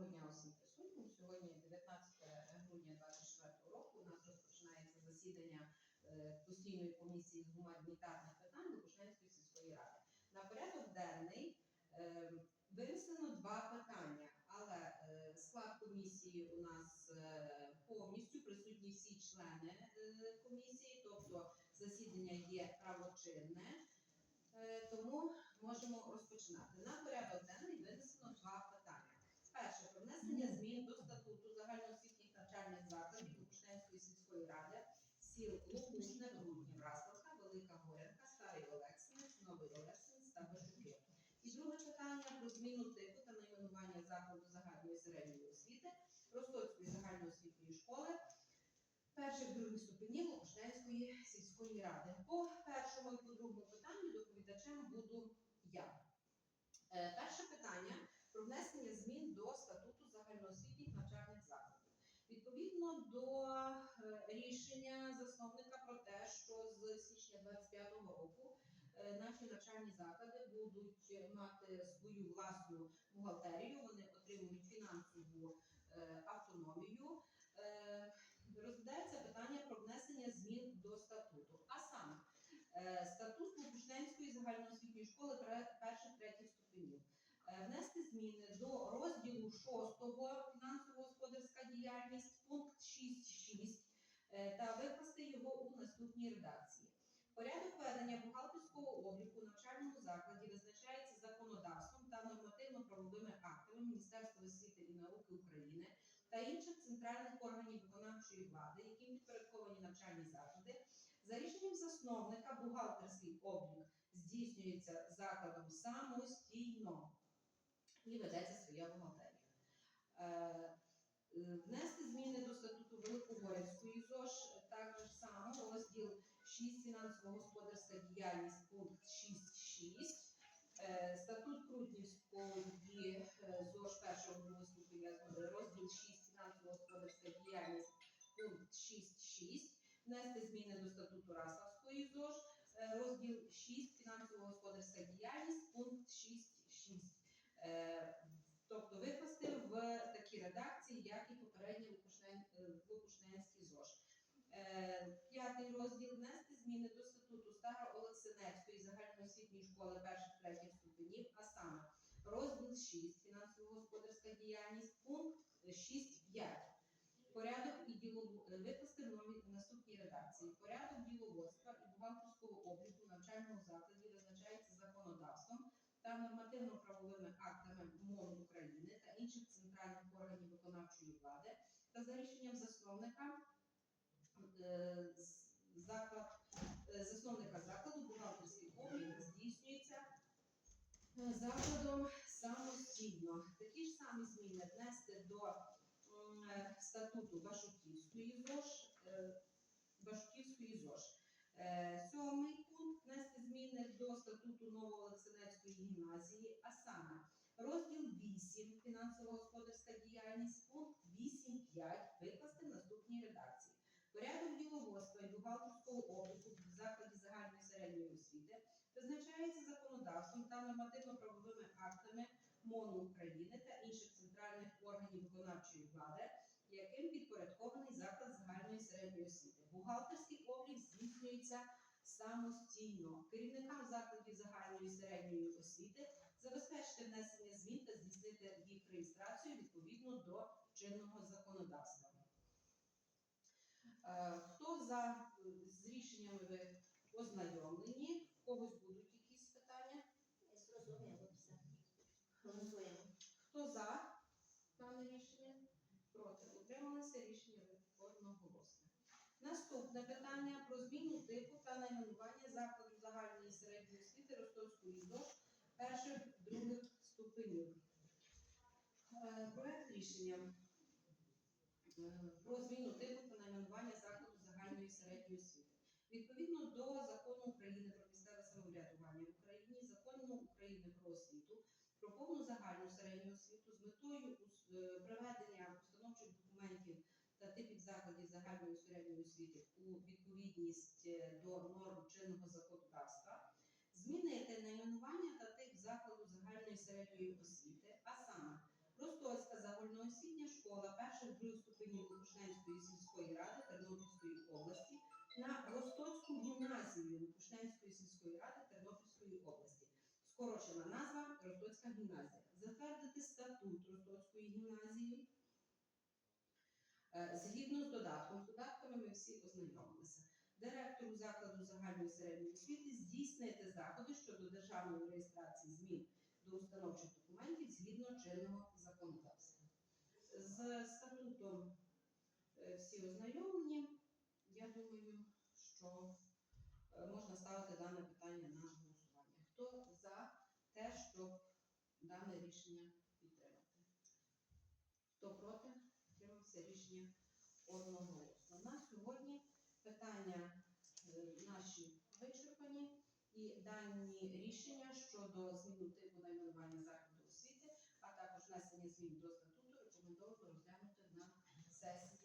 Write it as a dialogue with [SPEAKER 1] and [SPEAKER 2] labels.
[SPEAKER 1] Доброго дня усім присутнім. Сьогодні 19 грудня 2024 року. У нас розпочинається засідання е, постійної комісії з гуманітарних питань Лукошненської сільської ради. На порядок денний е, винесено два питання, але е, склад комісії у нас повністю присутні всі члени комісії, тобто засідання є правочинне. Тому можемо розпочинати. На порядок денний винесено два питання. Перше про внесення змін до статуту загальноосвітніх навчальних закладів Лукушненської сільської ради сіл Лукушне, Грудні, Браславка, Велика Горянка, Старий Олексинець, Новий Олексинець та Башуки. І друге питання про зміну типу та найменування закладу загальної середньої освіти Ростовської загальноосвітньої школи перших других ступенів Лукушненської сільської ради. По першому і по другому питанню доповідачем буду я. Е, Перше питання про внесення змін до статуту загальноосвітніх навчальних закладів. Відповідно до е, рішення засновника про те, що з січня 2025 року е, наші навчальні заклади будуть мати свою власну бухгалтерію, вони отримують фінансову е, автономію. Розглядається питання про внесення змін до статуту. А саме статут Лопушненської загальноосвітньої школи перших третіх ступенів. Внести зміни до розділу 6 фінансово-господарська діяльність, пункт 6.6 е, та викласти його у наступній редакції. Порядок ведення бухгалтерського обліку в навчальному закладі визначається законодавством та нормативно-правовими актами Міністерства освіти і науки України та інших центральних органів виконавчої влади, яким підпорядковані навчальні заклади. За рішенням засновника бухгалтерський облік здійснюється закладом самостійно і ведеться своя бухгалтерія. Е, е, Внести зміни до статуту Великогорівської ЗОЖ, також само розділ 6 фінансово-господарська діяльність, пункт 6.6. Е, Статут Крутнівської е, ЗОЖ першого другого розділ 6 фінансово-господарська діяльність, пункт 6.6. Внести зміни до статуту Раславської ЗОЖ, е, розділ 6 фінансово-господарська діяльність, пункт 6.6. Е, Тобто викласти в такій редакції, як і попередній Лукушнен- Лукушненський ЗОЖ. П'ятий розділ зміни до статуту Староолексинецької загальноосвітньої школи перших третіх ступенів, а саме розділ 6 фінансово-господарська діяльність, пункт 6.5. Порядок і діло викласти в наступній редакції. Порядок діловодства і бухгалтерського обліку навчального закладу визначається законодавством та нормативно-правовими актами МОН України та інших центральних органів виконавчої влади та за рішенням засновника е, з- заклад е, засновника закладу бухгалтерський облік здійснюється е, закладом самостійно. Такі ж самі зміни внести до е, статуту Башуківської ЗОЖ, Башуківської ЗОЖ. Сьомий пункт внести зміни до статуту Новоолексинецької гімназії, а саме розділ 8 фінансово-господарська діяльність, пункт 8.5 викласти в наступній редакції. Порядок бухгалтерського обліку в закладі загальної середньої освіти визначається законодавством та нормативно-правовими актами МОНу України та інших центральних органів виконавчої влади, яким підпорядкований заклад загальної середньої освіти. Бухгалтерський облік здійснюється самостійно. Керівникам закладів загальної середньої освіти забезпечити внесення змін та здійснити їх реєстрацію відповідно до чинного законодавства. Е, Хто за рішеннями ви ознайомлені? В когось будуть якісь питання?
[SPEAKER 2] Зрозуміло все. Голосуємо.
[SPEAKER 1] Хто за дане рішення? Проти. Утрималися рішення одноголосне. Наступне питання про зміну типу та найменування закладу загальної і середньої освіти Ростовської ЗОЖ перших других ступенів. Е, Проект рішення е, про зміну типу та найменування закладу загальної і середньої освіти. Відповідно до закону України про місцеве самоврядування в Україні, закону України про освіту, про повну загальну середню освіту з метою е, приведення установчих документів та типів закладів загальної середньої освіти у відповідність е, до норм чинного законодавства, змінити найменування та тип закладу загальної середньої освіти, а саме Ростовська загально- перших других ступенів Лопушненської сільської ради Тернопільської області на Ростоцьку гімназію Лопушненської сільської ради Тернопільської області. Скорочена назва Ростоцька гімназія. Затвердити статут Ростоцької гімназії. Е, Згідно з додатком, з додатками ми всі ознайомилися. Директору закладу загальної середньої освіти здійснити заходи щодо державної реєстрації змін до установчих документів згідно чинного законодавства. З статутом е, всі ознайомлені. Думаю, що е, можна ставити дане питання на голосування. Хто за те, щоб дане рішення підтримати? Хто проти? Підтримався рішення одноголосно. На сьогодні питання е, наші вичерпані і дані рішення щодо зміни типу найменування закладу освіти, а також внесення змін до статуту рекомендовано розглянути на сесії